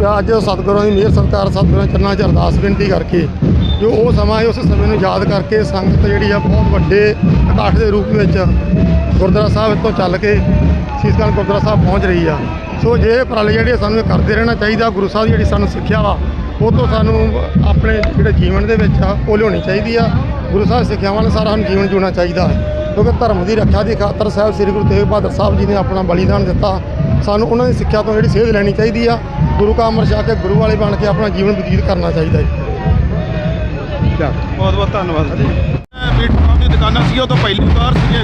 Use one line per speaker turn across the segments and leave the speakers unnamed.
ਵੀ ਅੱਜ ਸਤਿਗੁਰਾਂ ਦੀ ਮਿਹਰ, ਸਤਿਕਾਰ ਸਤਿਗੁਰਾਂ ਚਰਨਾਂ 'ਚ ਅਰਦਾਸ ਬੇਨਤੀ ਕਰਕੇ ਜੋ ਉਹ ਸਮਾਂ ਹੈ ਉਸ ਸਮੇਂ ਨੂੰ ਯਾਦ ਕਰਕੇ ਸੰਗਤ ਜਿਹੜੀ ਆ ਬਹੁਤ ਵੱਡੇ ਇਕੱਠ ਦੇ ਰੂਪ ਵਿੱਚ ਗੁਰਦੁਆਰਾ ਸਾਹਿਬ ਤੋਂ ਚੱਲ ਕੇ ਸੀਸਗੰਜ ਗੁਰਦੁਆਰਾ ਸਾਹਿਬ ਪਹੁੰਚ ਰਹੀ ਆ। ਸੋ ਜੇ ਇਹ ਉਪਰਾਲੇ ਜਿਹੜੇ ਸਾਨੂੰ ਇਹ ਕਰਦੇ ਰਹਿਣਾ ਚਾਹੀਦਾ, ਗੁਰੂ ਸਾਹਿਬ ਦੀ ਜਿਹੜੀ ਸਾਨੂੰ ਸਿੱਖਿਆ ਵਾ, ਉਹ ਤੋਂ ਸਾਨੂੰ ਆਪਣੇ ਜਿਹੜੇ ਜੀਵਨ ਦੇ ਵਿੱਚ ਆ, ਉਹ ਲਿਆਉਣੀ ਚਾਹੀਦੀ ਆ। ਗੁਰੂ ਸਾਹਿਬ ਸਿੱਖਿਆਵਾਂ ਨਾਲ ਸਾਰਾ ਸਾਨੂੰ ਜੀਵਨ ਜਿਉਣਾ ਚਾਹੀਦਾ ਹੈ। ਕਿਉਂਕਿ ਧਰਮ ਦੀ ਰੱਖਿਆ ਦੀ ਖਾਤਰ ਸਾਹਿਬ ਸ੍ਰੀ ਗੁਰੂ ਤੇਗ ਬਹਾਦਰ ਸਾਹਿਬ ਜੀ ਨੇ ਆਪਣਾ ਬਲੀਦਾਨ ਦਿੱਤਾ। ਸਾਨੂੰ ਉਹਨਾਂ ਦੀ ਸਿੱਖਿਆ ਤੋਂ ਜਿਹੜੀ ਸੇਧ ਲੈਣੀ ਚਾਹੀਦੀ ਆ ਗੁਰੂ ਕਾ ਅੰਮ੍ਰਿਤ ਛਕ ਕੇ ਗੁਰੂ ਵਾਲੇ ਬਣ ਕੇ ਆਪਣਾ ਜੀਵਨ ਬਤੀਤ ਕਰਨਾ ਚਾਹੀਦਾ ਹੈ।
ਬਹੁਤ ਬਹੁਤ ਧੰਨਵਾਦ ਜੀ। ਮੀਟ ਸ਼ਾਪ ਦੀ ਦੁਕਾਨਾਂ ਸੀ ਉਹ ਤੋਂ ਪਹਿਲੀ ਵਾਰ ਸੀਗੇ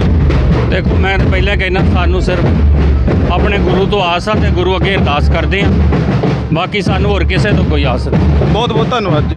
ਦੇਖੋ ਮੈਂ ਤਾਂ ਪਹਿਲਾਂ ਕਹਿੰਦਾ ਸਾਨੂੰ ਸਿਰਫ ਆਪਣੇ ਗੁਰੂ ਤੋਂ ਆਸ ਆ ਤੇ ਗੁਰੂ ਅੱਗੇ ਅਰਦਾਸ ਕਰਦੇ ਆ। ਬਾਕੀ ਸਾਨੂੰ ਹੋਰ ਕਿਸੇ ਤੋਂ ਕੋਈ ਆਸ ਨਹੀਂ।
ਬਹੁਤ ਬਹੁਤ ਧੰਨਵਾਦ ਜੀ।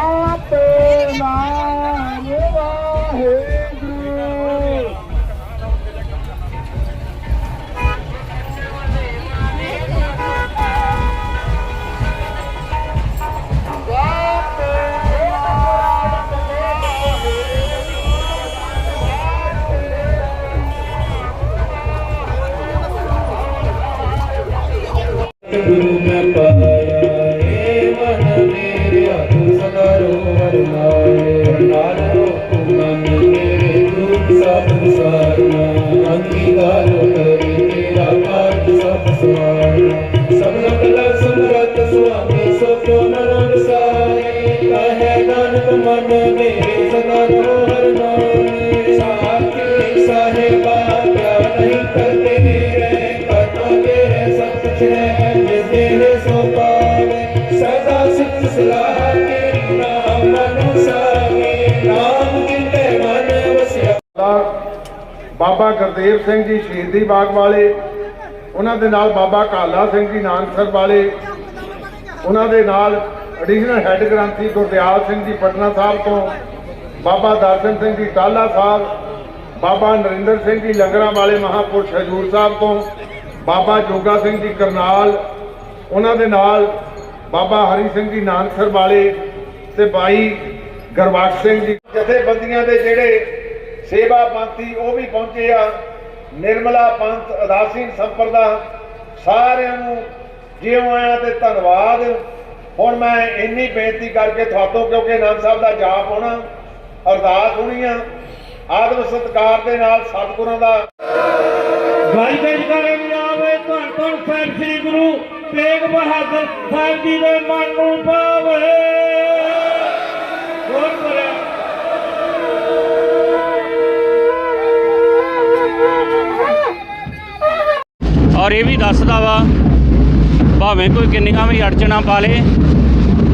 ਗੁਰੂ
ਬਾਬਾ ਗੁਰਦੇਵ ਸਿੰਘ ਜੀ ਸ਼ਹੀਦੀ ਬਾਗ ਵਾਲੇ, ਉਹਨਾਂ ਦੇ ਨਾਲ ਬਾਬਾ ਕਾਲਾ ਸਿੰਘ ਜੀ ਨਾਨਕਸਰ ਵਾਲੇ, ਉਹਨਾਂ ਦੇ ਨਾਲ ਐਡੀਸ਼ਨਲ ਹੈੱਡ ਗ੍ਰੰਥੀ ਗੁਰਦਿਆਲ ਸਿੰਘ ਜੀ ਪਟਨਾ ਸਾਹਿਬ ਤੋਂ ਬਾਬਾ ਦਰਸ਼ਨ ਸਿੰਘ ਜੀ ਟਾਲਾ ਸਾਹਿਬ ਬਾਬਾ ਨਰਿੰਦਰ ਸਿੰਘ ਜੀ ਲੰਗਰਾਂ ਵਾਲੇ ਮਹਾਪੁਰਸ਼ ਹਜੂਰ ਸਾਹਿਬ ਤੋਂ ਬਾਬਾ ਜੋਗਾ ਸਿੰਘ ਜੀ ਕਰਨਾਲ ਉਹਨਾਂ ਦੇ ਨਾਲ ਬਾਬਾ ਹਰੀ ਸਿੰਘ ਜੀ ਨਾਨਕਸਰ ਵਾਲੇ ਤੇ ਬਾਈ ਗੁਰਬਖਸ਼ ਸਿੰਘ ਜੀ। ਜਥੇਬੰਦੀਆਂ ਦੇ ਜਿਹੜੇ ਸੇਵਾ ਪੰਥੀ, ਉਹ ਵੀ ਪਹੁੰਚੇ ਆ। ਨਿਰਮਲਾ ਪੰਥ ਅਦਾਸੀਨ ਸੰਪਰਦਾ, ਸਾਰਿਆਂ ਨੂੰ ਜਿਉਂ ਆਇਆ ਤੇ ਧੰਨਵਾਦ। ਹੁਣ ਮੈਂ ਇੰਨੀ ਬੇਨਤੀ ਕਰਕੇ ਤੁਹਾਤੋਂ ਕਿਉਂਕਿ ਆਨੰਦ ਸਾਹਿਬ ਦਾ ਜਾਪ ਹੋਣਾ ਅਰਦਾਸ ਹੋਣੀ ਆ ਆਦਮ ਸਤਕਾਰ ਦੇ ਨਾਲ ਸਤਿਗੁਰਾਂ ਦਾ
ਗਾਈ ਗਾਈ ਕਰੇ ਆਵੇ ਧੰਨ ਧੰਨ ਸਾਹਿਬ ਸ੍ਰੀ ਗੁਰੂ ਤੇਗ ਬਹਾਦਰ ਸਾਹਿਬ ਜੀ ਦੇ ਮਨ ਨੂੰ ਪਾਵੇ। ਹੋਰ
ਔਰ ਇਹ ਵੀ ਦੱਸਦਾ ਵਾ ਭਾਵੇਂ ਕੋਈ ਕਿੰਨੀਆਂ ਵੀ ਅੜਚਣਾ ਪਾ ਲੇ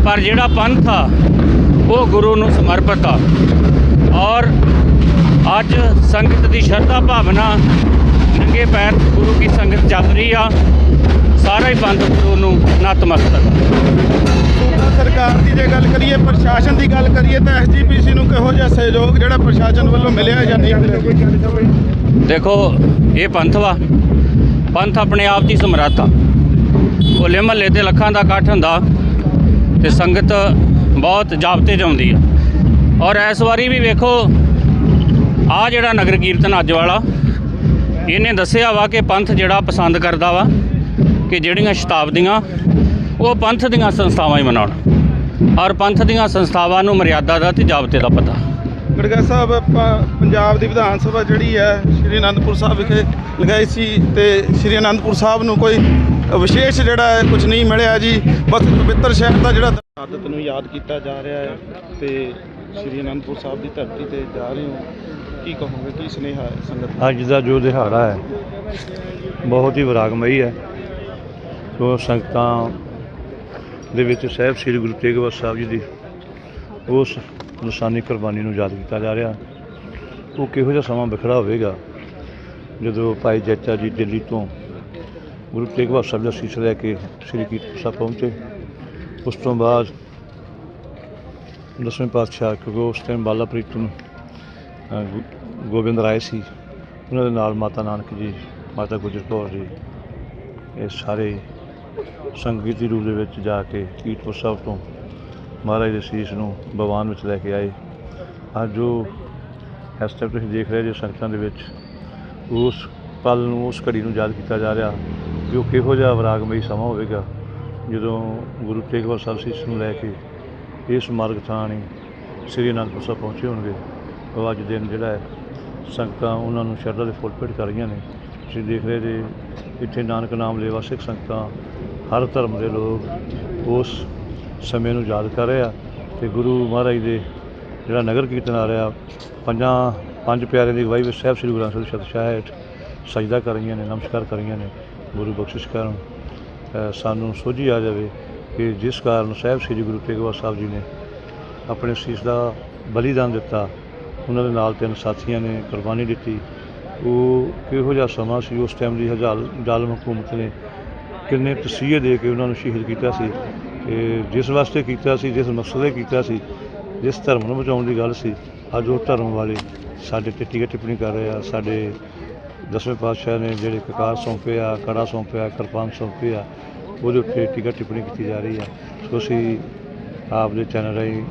ਪਰ ਜਿਹੜਾ ਪੰਥ ਆ ਉਹ ਗੁਰੂ ਨੂੰ ਸਮਰਪਿਤ ਆ। ਔਰ ਅੱਜ ਸੰਗਤ ਦੀ ਸ਼ਰਧਾ ਭਾਵਨਾ ਨੰਗੇ ਪੈਰ ਗੁਰੂ ਕੀ ਸੰਗਤ ਚੱਲ ਰਹੀ ਆ ਸਾਰਾ ਹੀ ਪੰਥ ਗੁਰੂ ਨੂੰ ਨਤਮਸਤਕ
ਸਰਕਾਰ ਦੀ ਜੇ ਗੱਲ ਕਰੀਏ ਪ੍ਰਸ਼ਾਸਨ ਦੀ ਗੱਲ ਕਰੀਏ ਤਾਂ ਐਸਜੀਪੀਸੀ ਨੂੰ ਕਿਹੋ ਜਿਹਾ ਸਹਿਯੋਗ ਜਿਹੜਾ ਪ੍ਰਸ਼ਾਸਨ ਵੱਲੋਂ ਮਿਲਿਆ ਜਾਂ ਨਹੀਂ ਮਿਲਿਆ?
ਦੇਖੋ ਇਹ ਪੰਥ ਵਾ। ਪੰਥ ਆਪਣੇ ਆਪ ਦੀ ਸਮਰੱਥ। ਆ ਹੋਲੇ ਮਹੱਲੇ ਤੇ ਲੱਖਾਂ ਦਾ ਇਕੱਠ ਹੁੰਦਾ ਤੇ ਸੰਗਤ ਬਹੁਤ ਜਾਬਤੇ 'ਚ ਆਉਂਦੀ ਆ। ਔਰ ਇਸ ਵਾਰੀ ਵੀ ਵੇਖੋ ਆ ਜਿਹੜਾ ਨਗਰ ਕੀਰਤਨ ਅੱਜ ਵਾਲਾ, ਇਹਨੇ ਦੱਸਿਆ ਵਾ ਕਿ ਪੰਥ ਜਿਹੜਾ ਪਸੰਦ ਕਰਦਾ ਵਾ ਕਿ ਜਿਹੜੀਆਂ ਸ਼ਤਾਬਦੀਆਂ, ਉਹ ਪੰਥ ਦੀਆਂ ਸੰਸਥਾਵਾਂ ਹੀ ਮਨਾਉਣ। ਔਰ ਪੰਥ ਦੀਆਂ ਸੰਸਥਾਵਾਂ ਨੂੰ ਮਰਿਆਦਾ ਦਾ ਤੇ ਜਾਬਤੇ ਦਾ ਪਤਾ।
ਗੜਗਾ ਸਾਹਿਬ ਪ- ਪੰਜਾਬ ਦੀ ਵਿਧਾਨ ਸਭਾ ਜਿਹੜੀ ਹੈ, ਸ਼੍ਰੀ ਅਨੰਦਪੁਰ ਸਾਹਿਬ ਵਿਖੇ ਲਗਾਈ ਸੀ ਤੇ ਸ਼੍ਰੀ ਅਨੰਦਪੁਰ ਸਾਹਿਬ ਨੂੰ ਕੋਈ ਵਿਸ਼ੇਸ਼ ਜਿਹੜਾ ਹੈ ਕੁਝ ਨਹੀਂ ਮਿਲਿਆ ਜੀ। ਬਸ ਪਵਿੱਤਰ ਸ਼ਹਿਰ ਦਾ ਜਿਹੜਾ ਆਦਤ ਨੂੰ ਯਾਦ ਕੀਤਾ ਜਾ ਰਿਹਾ ਹੈ ਤੇ ਸ਼੍ਰੀ ਅਨੰਦਪੁਰ ਸਾਹਿਬ ਦੀ ਧਰਤੀ ਤੇ ਜਾ ਰਹੇ ਹੋ। ਕੀ ਕਹੋਗੇ ਕੀ ਸੁਨੇਹਾ ਹੈ ਸੰਗਤ?
ਅੱਜ ਦਾ ਜੋ ਦਿਹਾੜਾ ਹੈ ਬਹੁਤ ਹੀ ਵਿਰਾਗਮਈ ਹੈ। ਸੋ ਸੰਗਤਾਂ ਦੇ ਵਿੱਚ ਸਾਹਿਬ ਸ੍ਰੀ ਗੁਰੂ ਤੇਗ ਬਹਾਦਰ ਸਾਹਿਬ ਜੀ ਦੀ ਉਸ ਨਿਸ਼ਾਨੀ ਕੁਰਬਾਨੀ ਨੂੰ ਯਾਦ ਕੀਤਾ ਜਾ ਰਿਹਾ। ਉਹ ਕਿਹੋ ਜਿਹਾ ਸਮਾਂ ਵਿਖੜਾ ਹੋਵੇਗਾ ਜਦੋਂ ਭਾਈ ਜੈਤਾ ਜੀ ਦਿੱਲੀ ਤੋਂ ਗੁਰੂ ਤੇਗ ਬਹਾਦਰ ਸਾਹਿਬ ਦਾ ਸੀਸ ਲੈ ਕੇ ਸ੍ਰੀ ਕੀਰਤਪੁਰ ਸਾਹਿਬ ਪਹੁੰਚੇ। ਉਸ ਤੋਂ ਬਾਅਦ ਦਸਵੇਂ ਪਾਤਸ਼ਾਹ ਕਿਉਂਕਿ ਉਸ ਟਾਈਮ ਬਾਲਾ ਪ੍ਰੀਤਮ ਅ, ਗੋਬਿੰਦ ਰਾਏ ਸੀ। ਉਹਨਾਂ ਦੇ ਨਾਲ ਮਾਤਾ ਨਾਨਕ ਜੀ ਮਾਤਾ ਗੁਜਰ ਕੌਰ ਜੀ ਇਹ ਸਾਰੇ ਸੰਗੀਤ ਦੀ ਰੂਪ ਦੇ ਵਿੱਚ ਜਾ ਕੇ ਕੀਰਤਪੁਰ ਸਾਹਿਬ ਤੋਂ ਮਹਾਰਾਜ ਦੇ ਸੀਸ ਨੂੰ ਭਗਵਾਨ ਵਿੱਚ ਲੈ ਕੇ ਆਏ। ਅੱਜ ਜੋ ਇਸ ਟਾਈਮ ਤੁਸੀਂ ਦੇਖ ਰਹੇ ਜੇ ਸੰਗਤਾਂ ਦੇ ਵਿੱਚ ਉਸ ਪਲ ਨੂੰ ਉਸ ਘੜੀ ਨੂੰ ਯਾਦ ਕੀਤਾ ਜਾ ਰਿਹਾ। ਜੋ ਕਿਹੋ ਜਿਹਾ ਵਿਰਾਗਮਈ ਸਮਾਂ ਹੋਵੇਗਾ ਜਦੋਂ ਗੁਰੂ ਤੇਗ ਬਹਾਦਰ ਸਾਹਿਬ ਸੀਸ ਨੂੰ ਲੈ ਕੇ ਇਸ ਮਾਰਗ ਥਾਣੀ ਸ੍ਰੀ ਅਨੰਦਪੁਰ ਸਾਹਿਬ ਪਹੁੰਚੇ ਹੋਣਗੇ। ਉਹ ਅੱਜ ਦਿਨ ਜਿਹੜਾ ਹੈ, ਸੰਗਤਾਂ ਉਹਨਾਂ ਨੂੰ ਸ਼ਰਧਾ ਦੇ ਫੁੱਲ ਭੇਟ ਕਰ ਰਹੀਆਂ ਨੇ। ਤੁਸੀਂ ਦੇਖ ਰਹੇ ਜੇ, ਇੱਥੇ ਨਾਨਕ ਨਾਮ ਲੇਵਾ ਸਿੱਖ ਸੰਗਤਾਂ, ਹਰ ਧਰਮ ਦੇ ਲੋਕ ਉਸ ਸਮੇਂ ਨੂੰ ਯਾਦ ਕਰ ਰਹੇ ਆ ਤੇ ਗੁਰੂ ਮਹਾਰਾਜ ਦੇ ਜਿਹੜਾ ਨਗਰ ਕੀਰਤਨ ਆ ਰਿਹਾ, ਪੰਜਾਂ, ਪੰਜ ਪਿਆਰਿਆਂ ਦੀ ਅਗਵਾਈ ਵਿੱਚ ਸਾਹਿਬ ਸ੍ਰੀ ਗੁਰੂ ਗ੍ਰੰਥ ਸਾਹਿਬ ਦੀ ਛਤਰਛਾਇਆ ਹੇਠ ਸਜਦਾ ਕਰ ਰਹੀਆਂ ਨੇ, ਨਮਸਕਾਰ ਕਰ ਰਹੀਆਂ ਨੇ। ਗੁਰੂ ਬਖਸ਼ਿਸ਼ ਕਰਨ ਸਾਨੂੰ ਸੋਝੀ ਆ ਜਾਵੇ ਕਿ ਜਿਸ ਕਾਰਨ ਸਾਹਿਬ ਸ੍ਰੀ ਗੁਰੂ ਤੇਗ ਬਹਾਦਰ ਸਾਹਿਬ ਜੀ ਨੇ ਆਪਣੇ ਸੀਸ ਦਾ ਬਲੀਦਾਨ ਦਿੱਤਾ, ਉਹਨਾਂ ਦੇ ਨਾਲ ਤਿੰਨ ਸਾਥੀਆਂ ਨੇ ਕੁਰਬਾਨੀ ਦਿੱਤੀ। ਉਹ ਕਿਹੋ ਜਿਹਾ ਸਮਾਂ ਸੀ, ਉਸ ਟਾਈਮ ਦੀ ਹਜ਼ਾਲ ਜ਼ਾਲਮ ਹਕੂਮਤ ਨੇ ਕਿੰਨੇ ਤਸੀਹੇ ਦੇ ਕੇ ਉਹਨਾਂ ਨੂੰ ਸ਼ਹੀਦ ਕੀਤਾ ਸੀ ਤੇ ਜਿਸ ਵਾਸਤੇ ਕੀਤਾ ਸੀ, ਜਿਸ ਮਕਸਦ ਕੀਤਾ ਸੀ, ਜਿਸ ਧਰਮ ਨੂੰ ਬਚਾਉਣ ਦੀ ਗੱਲ ਸੀ, ਅੱਜ ਉਹ ਧਰਮ ਵਾਲੇ ਸਾਡੇ ਤੇ ਟੀਕਾ ਟਿੱਪਣੀ ਕਰ ਰਹੇ ਆ, ਸਾਡੇ ਦਸਵੇਂ ਪਾਤਸ਼ਾਹ ਨੇ ਜਿਹੜੇ ਕਕਾਰ ਸੌਂਪੇ ਆ, ਕੜਾ ਸੌਂਪਿਆ, ਕਿਰਪਾਨ ਸੌਂਪੇ ਆ, ਉਹਦੇ ਉੱਤੇ ਟੀਕਾ ਟਿੱਪਣੀ ਕੀਤੀ ਜਾ ਰਹੀ ਆ। ਸੋ ਅਸੀਂ ਆਪ ਦੇ ਚੈਨਲ ਰਾਹੀਂ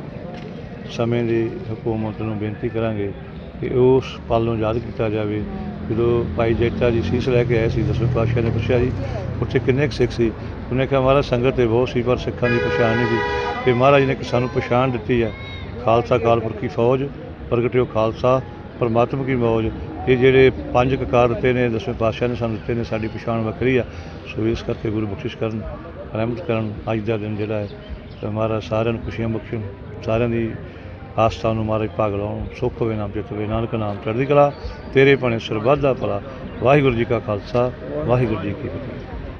ਸਮੇਂ ਦੀ ਹਕੂਮਤ ਨੂੰ ਬੇਨਤੀ ਕਰਾਂਗੇ ਕਿ ਉਸ ਪਲ ਨੂੰ ਯਾਦ ਕੀਤਾ ਜਾਵੇ। ਜਦੋਂ ਭਾਈ ਜੇਠਾ ਜੀ ਸੀਸ ਲੈ ਕੇ ਆਏ ਸੀ, ਦਸਵੇਂ ਪਾਤਸ਼ਾਹ ਨੇ ਪੁੱਛਿਆ ਜੀ, ਉੱਥੇ ਕਿੰਨੇ ਕੁ ਸਿੱਖ ਸੀ? ਉਹਨੇ ਕਿਹਾ, ਮਹਾਰਾਜ, ਸੰਗਤ ਤੇ ਬਹੁਤ ਸੀ, ਪਰ ਸਿੱਖਾਂ ਦੀ ਪਛਾਣ ਨਹੀਂ ਸੀ। ਤੇ ਮਹਾਰਾਜ ਨੇ ਕਿ ਸਾਨੂੰ ਪਛਾਣ ਦਿੱਤੀ ਹੈ ਖਾਲਸਾ ਕਾਲਪੁਰਖੀ ਫੌਜ, ਪ੍ਰਗਟਿਓ ਖਾਲਸਾ, ਪਰਮਾਤਮਾ ਕੀ ਮੌਜ। ਇਹ ਜਿਹੜੇ ਪੰਜ ਕਕਾਰ ਦਿੱਤੇ ਨੇ, ਦਸਵੇਂ ਪਾਤਸ਼ਾਹ ਨੇ ਸਾਨੂੰ ਦਿੱਤੇ ਨੇ, ਸਾਡੀ ਪਛਾਣ ਵੱਖਰੀ ਆ। ਸੋ ਇਸ ਕਰਕੇ ਗੁਰੂ ਬਖਸ਼ਿਸ਼ ਕਰਨ, ਰਹਿਮਤ ਕਰਨ, ਅੱਜ ਦਾ ਦਿਨ ਜਿਹੜਾ ਹੈ, ਤੇ ਮਹਾਰਾਜ ਸਾਰਿਆਂ ਨੂੰ ਖੁਸ਼ੀਆਂ ਬਖਸ਼ਣ, ਸਾਰਿਆਂ ਦੀ ਆਸਥਾ ਨੂੰ ਮਹਾਰਾਜ ਭਾਗ ਲਾਉਣ, ਸੁੱਖ ਹੋਵੇ ਨਾਮ ਚਿਤ ਹੋਵੇ ਨਾਨਕ ਨਾਮ ਚੜ੍ਹਦੀ ਕਲਾ, ਤੇਰੇ ਭਣੇ ਸਰਬੱਤ ਦਾ ਭਲਾ। ਵਾਹਿਗੁਰੂ ਜੀ ਕਾ ਖਾਲਸਾ, ਵਾਹਿਗੁਰੂ ਜੀ ਕੀ ਫਤਿਹ।